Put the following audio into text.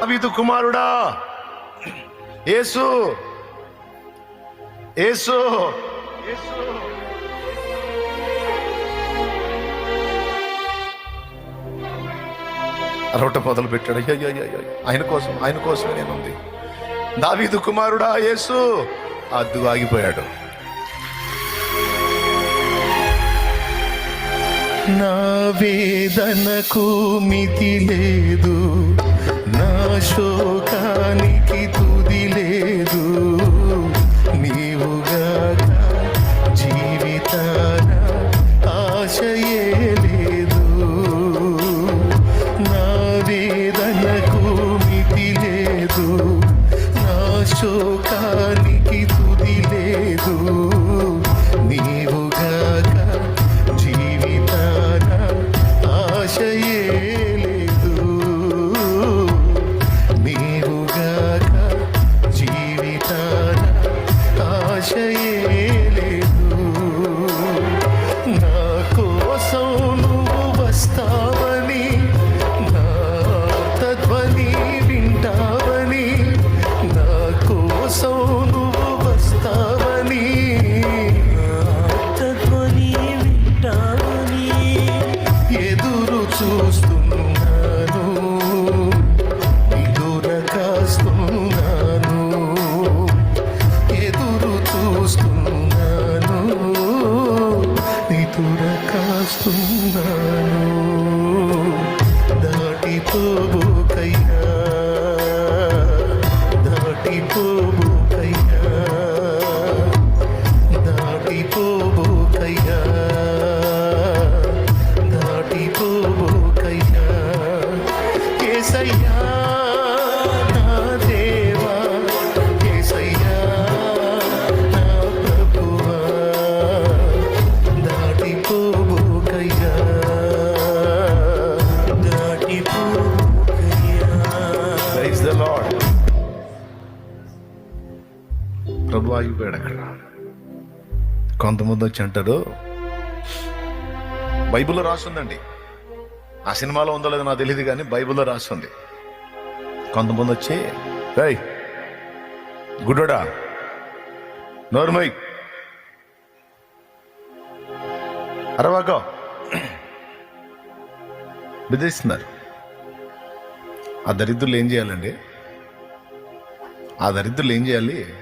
దావీదు కుమారుడా. యేసు. యేసు. అరవట మొదలు పెట్టాడు అయ్యో ఆయన కోసం ఆయన కోసమే నేనుంది దావీదు కుమారుడా యేసు అద్దు ఆగిపోయాడు నా వేదనకు మితి లేదు శోకానికి తుది లేదు. నీవుగా జీవితాన ఆశయే లేదు. నా వేదనకు మితి లేదు. నా శోకానికి ఆశయే లేదు. నా కోసం నువ్వు వస్తావని నా తధ్వని వింటావని నా కోసం నువ్వు వస్తావని తత్వని వింటావని ఎదురు చూస్తున్నాను ఎదుర ప్రభు ఆగిపోయాడు అక్కడ. కొంతమంది వచ్చి అంటారు బైబిల్లో రాస్తుందండి ఆ సినిమాలో ఉందో లేదో నాకు తెలియదు కానీ బైబిల్లో రాస్తుంది కొంతమంది వచ్చి రై గుడ్డోడా నోర్మై అరవాకో బెదిరిస్తున్నారు. ఆ దరిద్రులు ఏం చేయాలండి? ఆ దరిద్రులు ఏం చేయాలి?